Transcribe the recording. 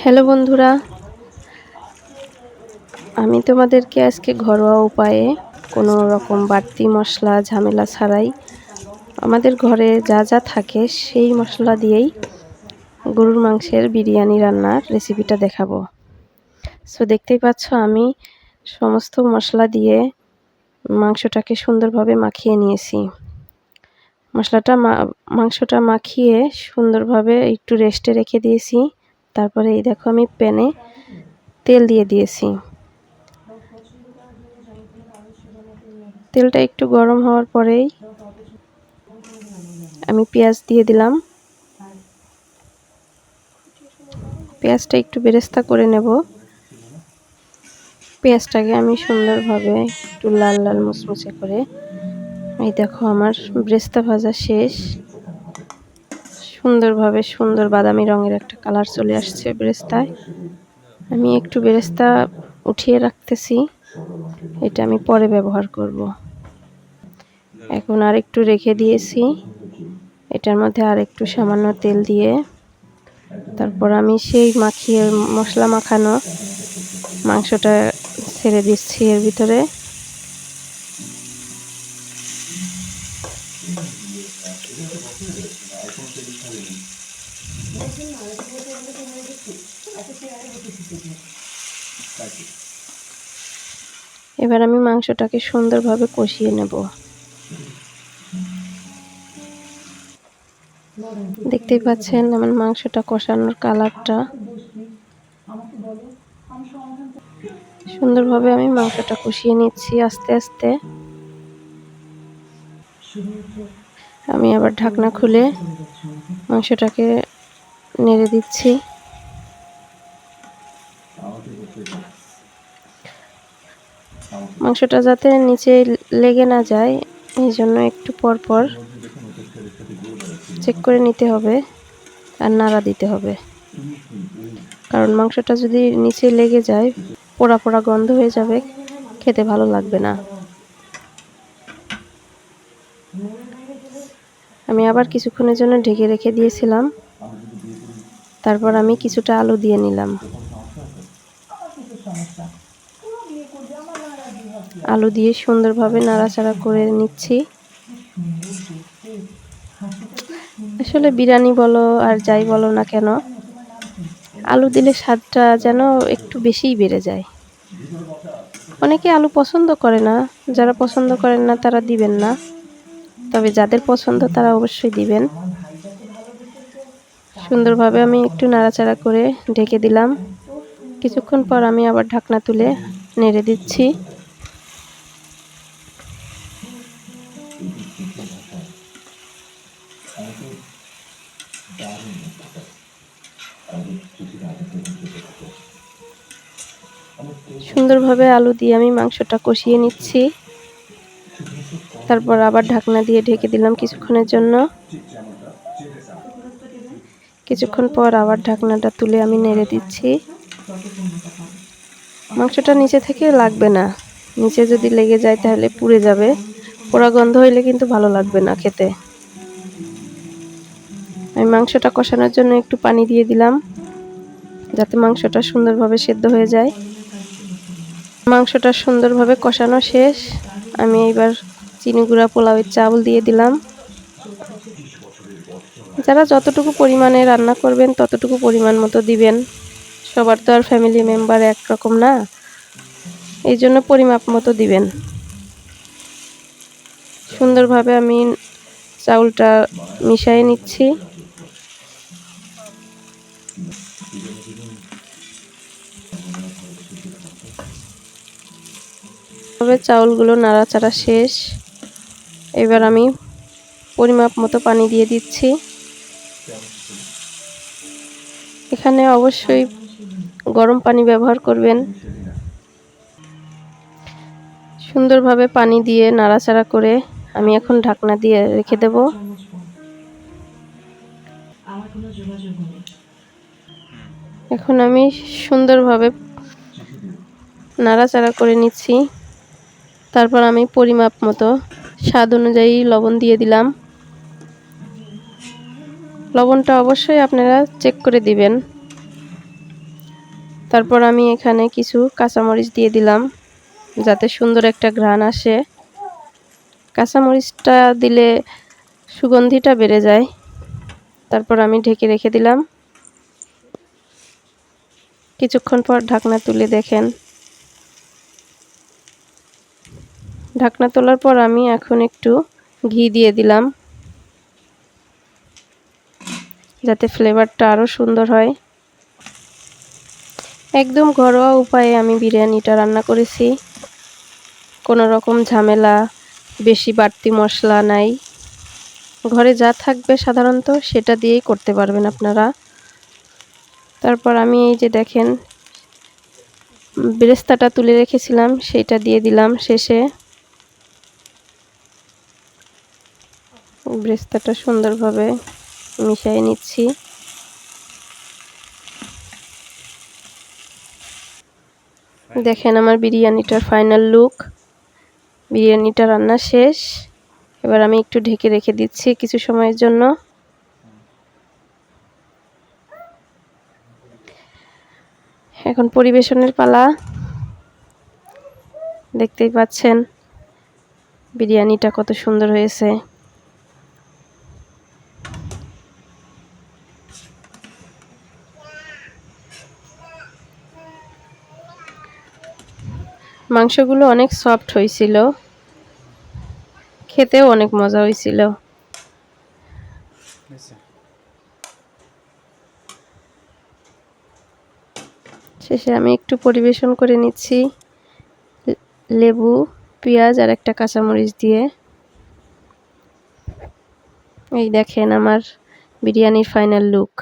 Hello বন্ধুরা, আমি তোমাদেরকে আজকে ঘরোয়া উপায়ে কোনো রকম বাড়তি মশলা ঝামেলা ছাড়াই আমাদের ঘরে যা যা থাকে সেই মশলা দিয়েই গরুর মাংসের বিরিয়ানি রান্নার রেসিপিটা দেখাবো। সো দেখতেই পাচ্ছ আমি সমস্ত মশলা দিয়ে মাংসটাকে সুন্দরভাবে মাখিয়ে নিয়েছি। মশলাটা মাংসটা মাখিয়ে সুন্দরভাবে একটু রেস্টে রেখে দিয়েছি। তারপরে এই দেখো আমি প্যানে তেল দিয়ে দিয়েছি। তেলটা একটু গরম হওয়ার পরেই আমি পেঁয়াজ দিয়ে দিলাম। পেঁয়াজটা একটু বেরেস্তা করে নেব। পেঁয়াজটাকে আমি সুন্দরভাবে একটু লাল লাল মুচমুচে করে এই দেখো আমার ব্রেস্তা ভাজা শেষ। সুন্দরভাবে সুন্দর বাদামি রঙের একটা কালার চলে আসছে ব্রেস্তায়। আমি একটু বেরেস্তা উঠিয়ে রাখতেছি। এটা আমি পরে ব্যবহার করব। এখন আর একটু রেখে দিয়েছি। এটার মধ্যে আর একটু সামান্য তেল দিয়ে। তারপর আমি সেই মাখিয়ে মশলা মাখানো মাংসটা ছেড়ে দিচ্ছি এর ভিতরে। এবার আমি মাংসটাকে সুন্দরভাবে কষিয়ে নেব। দেখতেই পাচ্ছেন আমার মাংসটা কষানোর কালারটা। সুন্দরভাবে আমি মাংসটা কষিয়ে নিচ্ছি আস্তে আস্তে। আমি আবার ঢাকনা খুলে মাংসটাকে নেড়ে দিচ্ছি। মাংসটা যাতে নিচে লেগে না যায়, এই জন্য একটু পর পর চেক করে নিতে হবে আর নাড়া দিতে হবে। কারণ মাংসটা যদি নিচে লেগে যায়, পোড়া পোড়া গন্ধ হয়ে যাবে, খেতে ভালো লাগবে না। আমি আবার কিছুক্ষণের জন্য ঢেকে রেখে দিয়েছিলাম। তারপর আমি কিছুটা আলু দিয়ে নিলাম। আলু দিয়ে সুন্দরভাবে নাড়াচাড়া করে নিচ্ছি। আসলে বিরিয়ানি বলো আর যাই বলো না কেন, আলু দিলে স্বাদটা যেন একটু বেশিই বেড়ে যায়। অনেকে আলু পছন্দ করে না, যারা পছন্দ করেন না তারা দিবেন না, তবে যাদের পছন্দ তারা অবশ্যই দিবেন। সুন্দরভাবে আমি একটু নাড়াচাড়া করে ঢেকে দিলাম। কিছুক্ষণ পর আমি আবার ঢাকনা তুলে নেড়ে দিচ্ছি। সুন্দরভাবে আলু দিয়ে আমি মাংসটা কষিয়ে নিচ্ছি। তারপর আবার ঢাকনা দিয়ে ঢেকে দিলাম কিছুক্ষণের জন্য। কিছুক্ষণ পর আবার ঢাকনাটা তুলে আমি নেড়ে দিচ্ছি। মাংসটা নিচে থেকে লাগবে না। নিচে যদি লেগে যায় তাহলে পুড়ে যাবে। পোড়া গন্ধ হইলে কিন্তু ভালো লাগবে না খেতে। আমি মাংসটা কষানোর জন্য একটু পানি দিয়ে দিলাম, যাতে মাংসটা সুন্দরভাবে সেদ্ধ হয়ে যায়। মাংসটা সুন্দরভাবে কষানো শেষ। আমি এবার চিনি গুঁড়া, পোলাওয়ের চাউল দিয়ে দিলাম। যারা যতটুকু পরিমাণে রান্না করবেন, ততটুকু পরিমাণ মতো দিবেন। সবার তো আর ফ্যামিলি মেম্বার একরকম না। এই জন্য পরিমাপ মতো দিবেন। সুন্দরভাবে আমি চাউলটা মিশিয়ে নিচ্ছি। তবে চাউলগুলো নাড়াচাড়া শেষ। এবার আমি পরিমাপ মতো পানি দিয়ে দিচ্ছি। এখানে অবশ্যই গরম পানি ব্যবহার করবেন। সুন্দরভাবে পানি দিয়ে নাড়াচাড়া করে আমি এখন ঢাকনা দিয়ে রেখে দেব। এখন আমি সুন্দরভাবে নাড়াচাড়া করে নিচ্ছি। তারপর আমি পরিমাপ মতো স্বাদ অনুযায়ী লবণ দিয়ে দিলাম। লবণটা অবশ্যই আপনারা চেক করে দিবেন। তারপর আমি এখানে কিছু কাঁচামরিচ দিয়ে দিলাম, যাতে সুন্দর একটা ঘ্রাণ আসে। কাঁচামরিচটা দিলে সুগন্ধিটা বেড়ে যায়। তারপর আমি ঢেকে রেখে দিলাম। কিছুক্ষণ পর ঢাকনা তুলে দেখেন। ঢাকনা তোলার পর আমি এখন একটু ঘি দিয়ে দিলাম। যাতে ফ্লেভারটা আরও সুন্দর হয়। একদম ঘরোয়া উপায়ে আমি বিরিয়ানিটা রান্না করেছি। কোনো রকম ঝামেলা, বেশি বাড়তি মশলা নাই। ঘরে যা থাকবে সাধারণত সেটা দিয়েই করতে পারবেন আপনারা। তারপর আমি এই যে দেখেন বেরেস্তাটা তুলে রেখেছিলাম, সেটা দিয়ে দিলাম শেষে। ব্রেস্তাটা সুন্দরভাবে মিশিয়ে নিচ্ছি। দেখেন আমার বিরিয়ানিটার ফাইনাল লুক বিরিয়ানিটা রান্না শেষ। এবার আমি একটু ঢেকে রেখে দিচ্ছি কিছু সময়ের জন্য। এখন পরিবেশনের পালা। দেখতেই পাচ্ছেন বিরিয়ানিটা কত সুন্দর হয়েছে। মাংসগুলো অনেক সফট হয়েছিল খেতেও অনেক মজা হয়েছিল শেষে আমি একটু পরিবেশন করে নিচ্ছি। লেবু পেঁয়াজ আর একটা কাঁচামরিচ দিয়ে। এই দেখেন আমার বিরিয়ানির ফাইনাল লুক